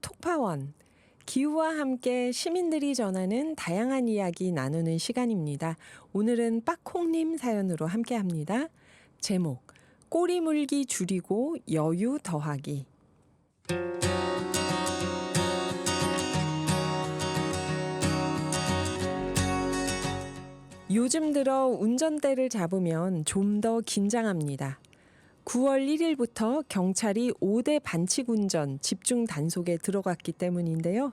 톡파원. 기후와 함께 시민들이 전하는 다양한 이야기 나누는 시간입니다. 오늘은 빠콩님 사연으로 함께 합니다. 제목, 꼬리 물기 줄이고 여유 더하기. 요즘 들어 운전대를 잡으면 좀 더 긴장합니다. 9월 1일부터 경찰이 5대 반칙 운전 집중 단속에 들어갔기 때문인데요.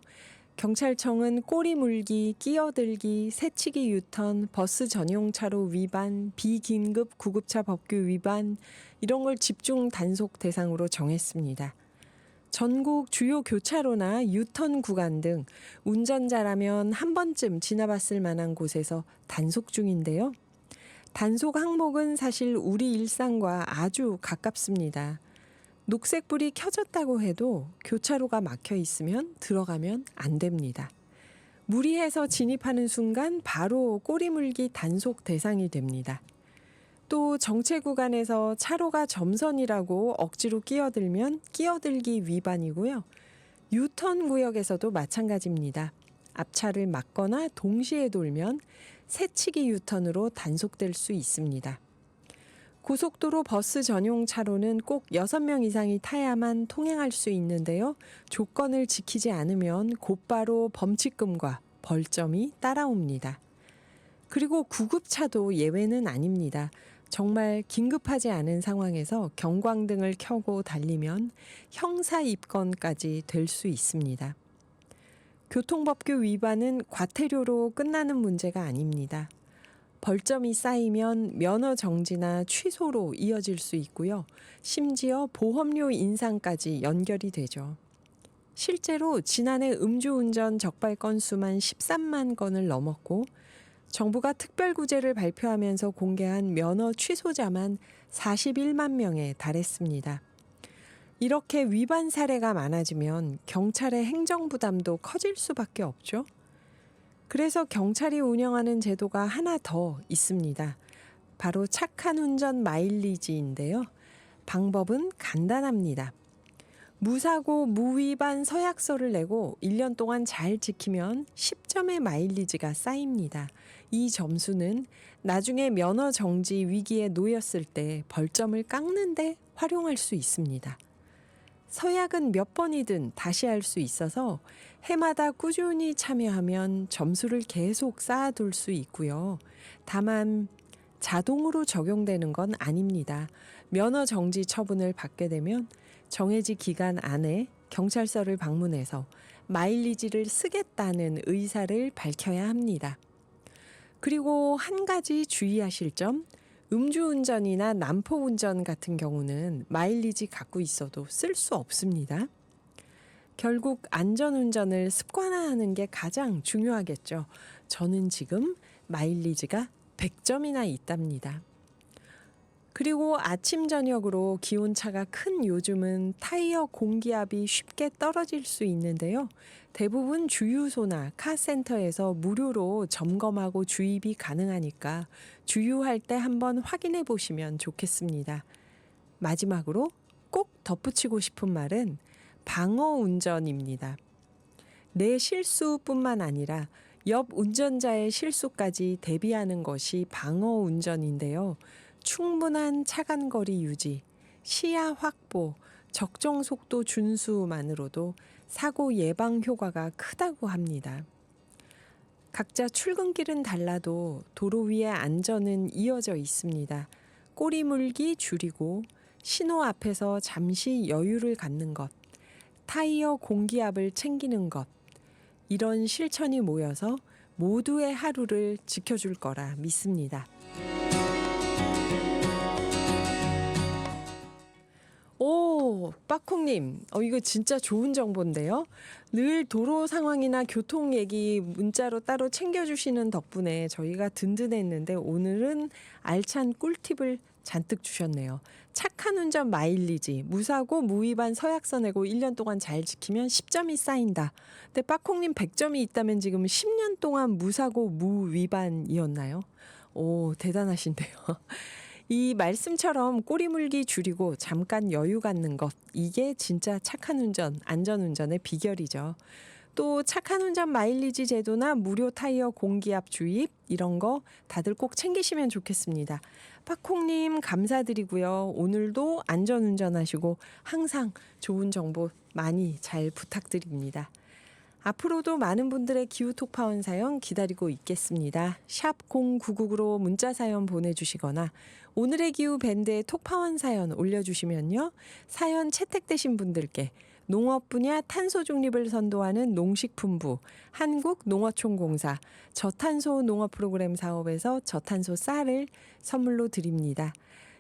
경찰청은 꼬리 물기, 끼어들기, 새치기 유턴, 버스 전용 차로 위반, 비긴급 구급차 법규 위반 이런 걸 집중 단속 대상으로 정했습니다. 전국 주요 교차로나 유턴 구간 등 운전자라면 한 번쯤 지나봤을 만한 곳에서 단속 중인데요. 단속 항목은 사실 우리 일상과 아주 가깝습니다. 녹색불이 켜졌다고 해도 교차로가 막혀 있으면 들어가면 안 됩니다. 무리해서 진입하는 순간 바로 꼬리 물기 단속 대상이 됩니다. 또 정체 구간에서 차로가 점선이라고 억지로 끼어들면 끼어들기 위반이고요. 유턴 구역에서도 마찬가지입니다. 앞차를 막거나 동시에 돌면 새치기 유턴으로 단속될 수 있습니다. 고속도로 버스 전용 차로는 꼭 6명 이상이 타야만 통행할 수 있는데요. 조건을 지키지 않으면 곧바로 범칙금과 벌점이 따라옵니다. 그리고 구급차도 예외는 아닙니다. 정말 긴급하지 않은 상황에서 경광등을 켜고 달리면 형사 입건까지 될 수 있습니다. 교통법규 위반은 과태료로 끝나는 문제가 아닙니다. 벌점이 쌓이면 면허 정지나 취소로 이어질 수 있고요. 심지어 보험료 인상까지 연결이 되죠. 실제로 지난해 음주운전 적발 건수만 13만 건을 넘었고 정부가 특별구제를 발표하면서 공개한 면허 취소자만 41만 명에 달했습니다. 이렇게 위반 사례가 많아지면 경찰의 행정 부담도 커질 수밖에 없죠. 그래서 경찰이 운영하는 제도가 하나 더 있습니다. 바로 착한 운전 마일리지인데요. 방법은 간단합니다. 무사고 무위반 서약서를 내고 1년 동안 잘 지키면 10점의 마일리지가 쌓입니다. 이 점수는 나중에 면허 정지 위기에 놓였을 때 벌점을 깎는데 활용할 수 있습니다. 서약은 몇 번이든 다시 할 수 있어서 해마다 꾸준히 참여하면 점수를 계속 쌓아둘 수 있고요. 다만 자동으로 적용되는 건 아닙니다. 면허 정지 처분을 받게 되면 정해진 기간 안에 경찰서를 방문해서 마일리지를 쓰겠다는 의사를 밝혀야 합니다. 그리고 한 가지 주의하실 점, 음주운전이나 난포운전 같은 경우는 마일리지 갖고 있어도 쓸 수 없습니다. 결국 안전운전을 습관화하는 게 가장 중요하겠죠. 저는 지금 마일리지가 100점이나 있답니다. 그리고 아침 저녁으로 기온차가 큰 요즘은 타이어 공기압이 쉽게 떨어질 수 있는데요. 대부분 주유소나 카센터에서 무료로 점검하고 주입이 가능하니까 주유할 때 한번 확인해 보시면 좋겠습니다. 마지막으로 꼭 덧붙이고 싶은 말은 방어 운전입니다. 내 실수뿐만 아니라 옆 운전자의 실수까지 대비하는 것이 방어 운전인데요. 충분한 차간 거리 유지, 시야 확보, 적정 속도 준수만으로도 사고 예방 효과가 크다고 합니다. 각자 출근길은 달라도 도로 위의 안전은 이어져 있습니다. 꼬리 물기 줄이고 신호 앞에서 잠시 여유를 갖는 것, 타이어 공기압을 챙기는 것, 이런 실천이 모여서 모두의 하루를 지켜줄 거라 믿습니다. 빠콩님. 어, 이거 진짜 좋은 정보인데요. 늘 도로 상황이나 교통 얘기 문자로 따로 챙겨주시는 덕분에 저희가 든든했는데 오늘은 알찬 꿀팁을 잔뜩 주셨네요. 착한 운전 마일리지, 무사고 무위반 서약서 내고 1년 동안 잘 지키면 10점이 쌓인다. 근데 빠콩님 100점이 있다면 지금 10년 동안 무사고 무위반이었나요? 오, 대단하신데요. 이 말씀처럼 꼬리 물기 줄이고 잠깐 여유 갖는 것 이게 진짜 착한 운전, 안전 운전의 비결이죠. 또 착한 운전 마일리지 제도나 무료 타이어 공기압 주입 이런 거 다들 꼭 챙기시면 좋겠습니다. 파콩님 감사드리고요. 오늘도 안전 운전하시고 항상 좋은 정보 많이 잘 부탁드립니다. 앞으로도 많은 분들의 기후 톡 파원 사연 기다리고 있겠습니다. 샵 0999로 문자 사연 보내주시거나 오늘의 기후 밴드에 톡파원 사연 올려주시면요. 사연 채택되신 분들께 농업 분야 탄소 중립을 선도하는 농식품부 한국농어총공사 저탄소 농업 프로그램 사업에서 저탄소 쌀을 선물로 드립니다.